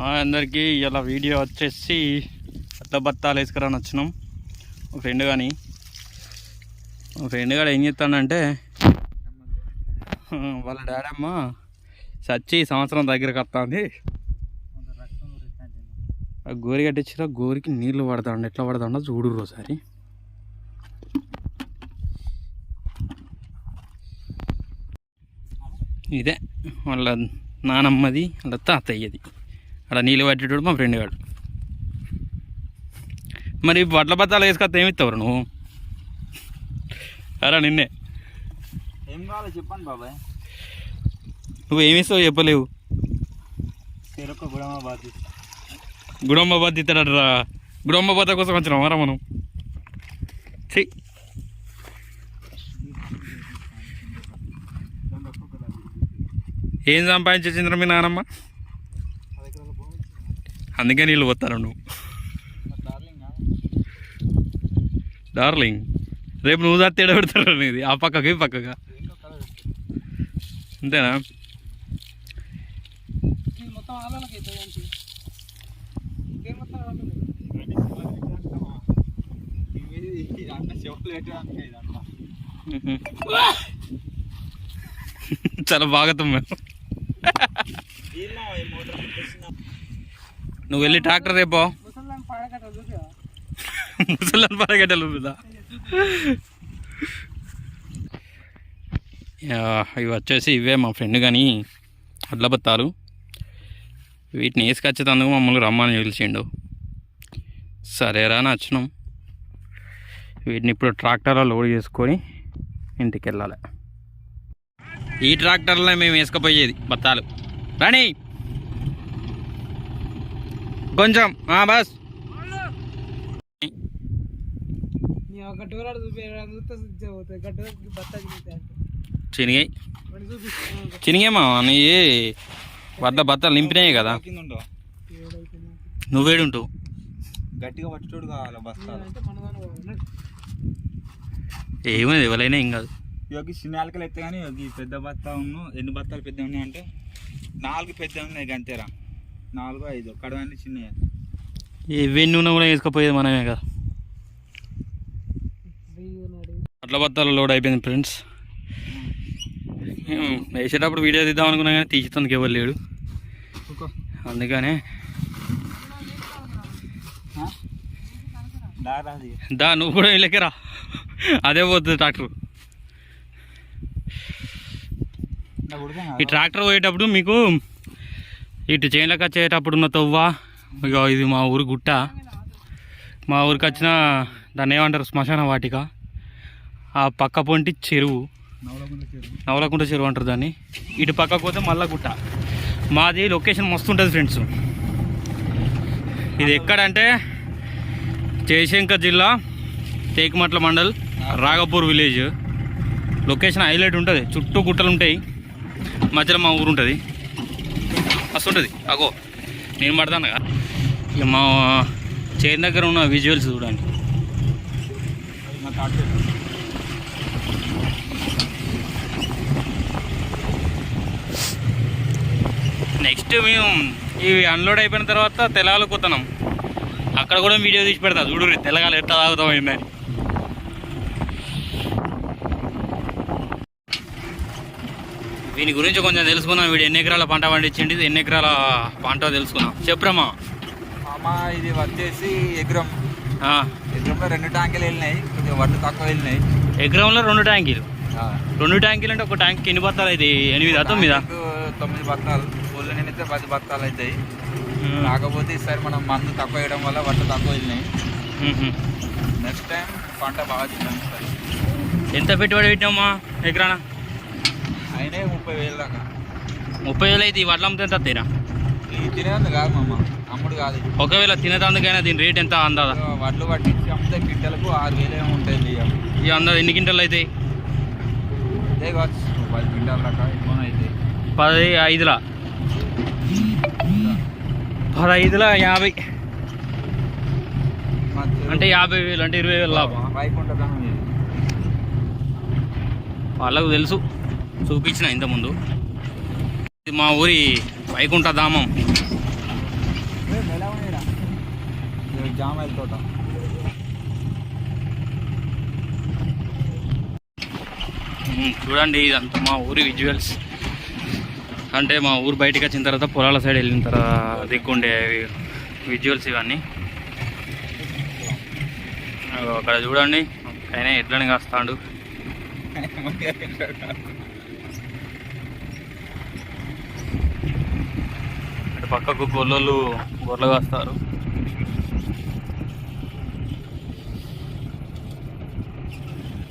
అందరికీ ఇలా వీడియో వచ్చేసి అట్ల బత్తాలు వేసుకురాని వచ్చినాం. ఒక ఫ్రెండ్ కానీ ఒక ఫ్రెండ్ కూడా ఏం చెప్తానంటే వాళ్ళ డాడమ్మ చచ్చి ఈ సంవత్సరం దగ్గరకు వస్తుంది. ఆ గోరి కట్టించిన గోరికి నీళ్ళు పడతాండి. ఎట్లా పడతాడో చూడుర్రు ఒకసారి. ఇదే వాళ్ళ నానమ్మది వాళ్ళ తాతయ్యది. అక్కడ నీళ్ళు పట్టేటోడు మా ఫ్రెండ్ గాడు. మరి వడ్ల బత్తాలు వేసుకొస్తే ఏమి ఇస్తావు నువ్వు? అరా నిన్నే. ఏం కావాలో చెప్పండి బాబాయ్. నువ్వు ఏమి ఇస్తావు చెప్పలేవు. చెరొక్క గుడమ బాధ గుడమ్మ ఇస్తాడరా బద్ద కోసం వచ్చినాం రా మనం? చెయ్యి ఏం సంపాదించిందిరా మీ నానమ్మ? అందుకే నీళ్ళు పోతారు నువ్వు. డార్లింగ్ రేపు నువ్వు చస్తే పెడతారు నీది ఆ పక్కకి ఈ పక్కగా అంతేనా? మొత్తం చాలా బాగా తుమ్మావు నువ్వు వెళ్ళి ట్రాక్టర్ రేపో ముసలాం పాడకట్ట చూసా ముసలాన్ పరగడ్డలు ఉందా ఇవి వచ్చేసి ఇవే మా ఫ్రెండ్ కానీ అడ్ల బత్తాలు వీటిని వేసుకొచ్చేటందుకు మమ్మల్ని రమ్మని పిలిచిండు. సరేరా అని వచ్చినాం. వీటిని ఇప్పుడు ట్రాక్టర్లో లోడ్ చేసుకొని ఇంటికి వెళ్ళాలి. ఈ ట్రాక్టర్లో మేము వేసుకుపోయేది బత్తాలు. రాణి! కొంచెం ఆ, బస్. చినిగాయి చినిగేమా నీ వడ్ల బత్తాలు నింపినాయి కదా. నువ్వేడుంటావు గట్టిగా పట్టుచోడు కావాలి ఏమైంది ఎవరైనా ఏం కాదు. ఇవి చిన్న ఆలకలు ఎత్తే కానీ ఈ పెద్ద బత్తా ఉన్న ఎన్ని బత్తాలు పెద్ద ఉన్నాయి అంటే నాలుగు పెద్ద ఉన్నాయి గంతేరా. నాలుగు ఐదు కడవన్నీ చిన్నవి ఇవన్నీ ఉన్నా కూడా వేసుకపోయేది మనమే కదా. అట్ల బత్తాలు లోడ్ అయిపోయింది ఫ్రెండ్స్. వేసేటప్పుడు వీడియో తీద్దాం అనుకున్నా కానీ తీసేందుకు ఎవరు లేడు. అందుకనే దా నువ్వు కూడా వెళ్ళకరా అదే పోతుంది ట్రాక్టర్. ఈ ట్రాక్టర్ పోయేటప్పుడు మీకు ఇటు చేనులకు వచ్చేటప్పుడు ఉన్న తవ్వ ఇక ఇది మా ఊరు గుట్ట. మా ఊరికి వచ్చిన దాన్ని ఏమంటారు శ్మశాన వాటిక. ఆ పక్క పొంటి చెరువు. నవలకుంట చెరువు. అంటారు దాన్ని. ఇటు పక్కకు పోతే మళ్ళా గుట్ట. మాది లొకేషన్ మస్తు ఉంటుంది ఫ్రెండ్స్. ఇది ఎక్కడంటే జయశంకర్ జిల్లా Tekumatla mandal Ragapur village. Location highlight ఉంటుంది. చుట్టూ గుట్టలు ఉంటాయి. మధ్యలో మా ఊరు ఉంటుంది. మస్తు ఉంటుంది. అగో నేను పడతాను? కదా ఇక మా చైన్ దగ్గర ఉన్న విజువల్స్ చూడండి. నెక్స్ట్ మేము ఇవి అన్లోడ్ అయిపోయిన తర్వాత తెలగాలకు పోతున్నాం అక్కడ కూడా వీడియో తీసి పెడతా. చూడు తెలగాలు ఎట్లా తాగుతామైందని వీని గురించి కొంచెం తెలుసుకుందాం. వీడు ఎన్ని ఎకరాల పంట పండించింది ఎన్ని ఎకరాల పంట తెలుసుకుందాం. చెప్పురమ్మా. అమ్మ ఇది వచ్చేసి ఎగ్రం ఆ, ఎగ్రంలో రెండు ట్యాంకులు వెళ్ళినాయి. కొంచెం వడ్లు తక్కువ వెళ్ళినాయి. ఎకరంలో రెండు ట్యాంకీలు. రెండు ట్యాంకీలు అంటే ఒక ట్యాంక్ ఎన్ని బత్తాలు అయితే ఎనిమిదా తొమ్మిదా తొమ్మిది బత్తాలు. ఊళ్ళో నిండితే పది బత్తాలు అవుతాయి. కాకపోతే ఈసారి మనం మందు తక్కువ వేయడం వల్ల వడ్లు తక్కువ వెళ్ళినాయి. నెక్స్ట్ టైం పంట బాగా తిన్నాం ఎంత పెట్టుబడి పెట్టినామా ఎకరానా? అయినాయి ముప్పై వేలు దాకా. ముప్పై వేలు అయితే ఈ వడ్లు అమ్మితే ఎంత తీరా ఇది తినేది కాదు మామ అమ్ముడు కాదు. ఒకవేళ తినేదందుకైనా దీని రేట్ ఎంత అందాదా? వడ్లు పట్టించి అమ్మితే కింటలకు ఆరు వేలు ఏమో ఉంటుంది బియ్యం ఈ అందా ఎన్ని క్వింటల్ అవుతాయి అదే పది క్వింటాల దాకా ఎక్కువ అవుతాయి పది ఐదులా? పదైదుల యాభై? అంటే యాభై వేలు అంటే ఇరవై వేలు లాభం. వాళ్ళకు తెలుసు. చూపించిన ఇంతకుముందు. ఇది మా ఊరి వైకుంఠ ధామం. తోట చూడండి ఇదంతా మా ఊరి విజువల్స్ అంటే మా ఊరు బయటికి వచ్చిన తర్వాత పొలాల సైడ్ వెళ్ళిన తర్వాత దిక్కుండే విజువల్స్ ఇవన్నీ. అక్కడ చూడండి ఆయన ఎట్లని కాస్తాడు. పక్కకు గొల్లలు గొర్రెలు కాస్తారు.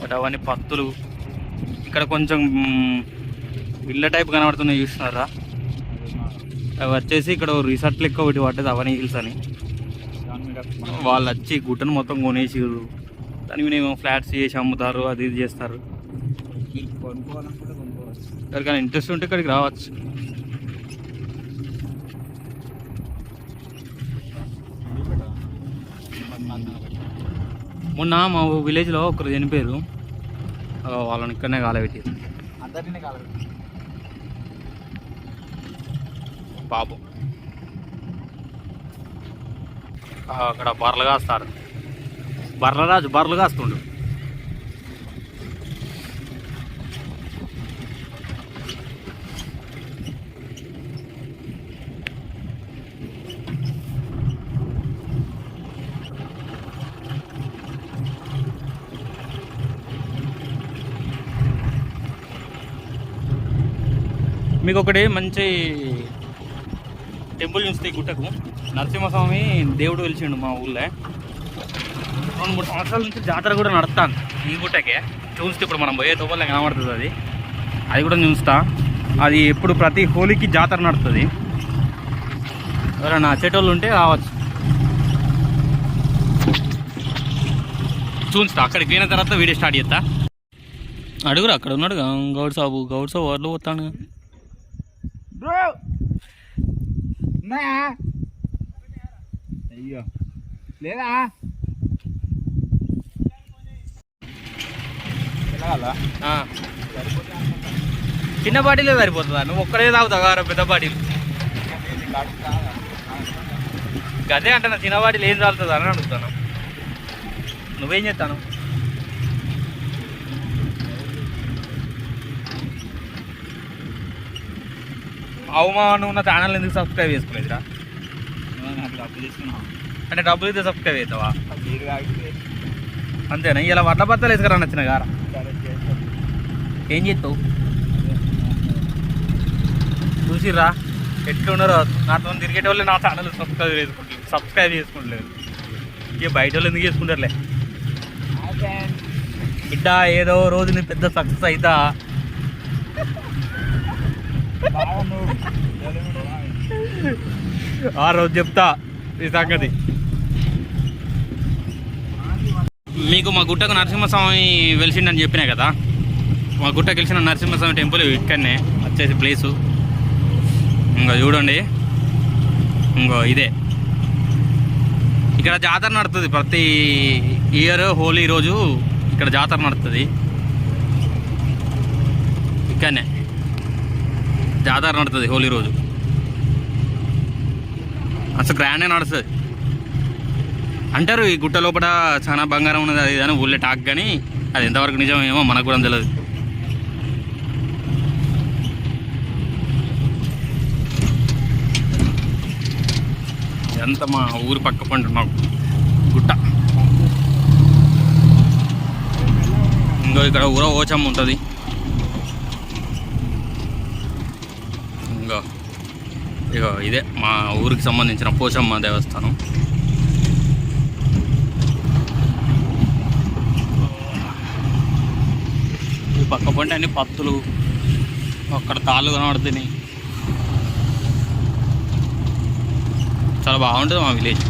అటు అవన్నీ పత్తులు. ఇక్కడ కొంచెం ఇళ్ళ టైప్ కనబడుతున్నాయి చూస్తున్నారా అవి వచ్చేసి ఇక్కడ రిసార్ట్ లెక్క ఒకటి పట్టేది అవన్నీ హిల్స్ అని. వాళ్ళు వచ్చి గుట్టను మొత్తం కొనేసిర్రు. దాని మీద ఏమో ఫ్లాట్స్ చేసి అమ్ముతారు అది ఇది చేస్తారు. ఎవరికైనా ఇంట్రెస్ట్ ఉంటే ఇక్కడికి రావచ్చు. మొన్న మా విలేజ్లో ఒకరు చనిపోయారు. వాళ్ళని ఇక్కడనే కాలబెట్టారు. అందరినీ కాలేదు పాపం అక్కడ బర్రెలు కాస్తారు. బర్రెల రాజు బర్రెలు కాస్తుండు. మీకు ఒకటి మంచి టెంపుల్ చూస్తే ఈ గుట్టకు. నరసింహస్వామి దేవుడు వెలిచిండు మా ఊళ్ళో. రెండు మూడు సంవత్సరాల నుంచి జాతర కూడా నడుస్తాను ఈ గుట్టకే. చూస్తే ఇప్పుడు మనం పోయే తోపల్లో కనబడుతుంది అది. అది కూడా చూస్తా. అది ఎప్పుడు ప్రతి హోలీకి జాతర నడుస్తుంది. ఎవరైనా వచ్చేటోళ్ళు ఉంటే రావచ్చు. చూస్తా అక్కడికి పోయిన తర్వాత వీడియో స్టార్ట్ చేస్తా. అడుగురా అక్కడ ఉన్నాడు గౌడ్ సాబు. గౌడ్ సాబు వాళ్ళు పోతాను బ్రో! ఉన్నాయా? అయ్యో! లేదా? చిన్న బాటిలే సరిపోతుందా? నువ్వు ఒక్కడే తాగుతావు పెద్ద బాటిల్. గదే అంటే నా చిన్న బాటిల్ ఏం తాగుతుంది అని అడుగుతాను. నువ్వేం చేస్తాను? అవుమా నువ్వు నా ఛానల్ ఎందుకు సబ్స్క్రైబ్ చేసుకోలేదురా? తీసుకున్నాం అంటే డబ్బులు అయితే సబ్స్క్రైబ్ అవుతావా అంతేనా? ఇలా వడ్ల బత్తలు వేసుకురా నచ్చిన గారా. ఏం చేస్తావు? చూసిర్రా? ఎట్లున్నారో? నాతో తిరిగేట వాళ్ళు నా ఛానల్ సబ్స్క్రైబ్ చేసుకుంటారు సబ్స్క్రైబ్ చేసుకుంటలేదు ఇక బయట వాళ్ళు ఎందుకు చేసుకుంటారులే? బిడ్డ ఏదో రోజు నీ పెద్ద సక్సెస్ అవుతా ఆ రోజు చెప్తా ఈ సంగతి. మీకు మా గుట్టకు నరసింహస్వామి వెలిసిండని చెప్పినా కదా? మా గుట్టకు వెలిసిన నరసింహస్వామి టెంపుల్ ఇక్కడనే వచ్చేసి ప్లేసు ఇంకో చూడండి. ఇంకో ఇదే. ఇక్కడ జాతర నడుతుంది ప్రతి ఇయర్ హోలీ రోజు ఇక్కడ జాతర నడుతుంది. ఇక్కడనే. జాతర నడుతుంది హోలీ రోజు. అసలు గ్రాండే నడుస్తుంది. అంటారు ఈ గుట్ట లోపల చాలా బంగారం ఉన్నది అది అని ఊళ్ళో టాక్ కానీ అది ఎంతవరకు నిజం ఏమో మనకు కూడా తెలియదు ఎంత మా ఊరి పక్క పంటున్నాం గుట్ట. ఇంకో ఇక్కడ ఊర ఓచమ్మ ఉంటుంది ఇంకో ఇగో ఇదే మా ఊరికి సంబంధించిన పోచమ్మ దేవస్థానం. ఈ పక్క పంటే అన్ని పత్తులు అక్కడ తాళ్ళు కనబడుతున్నాయి. చాలా బాగుంటుంది మా విలేజ్.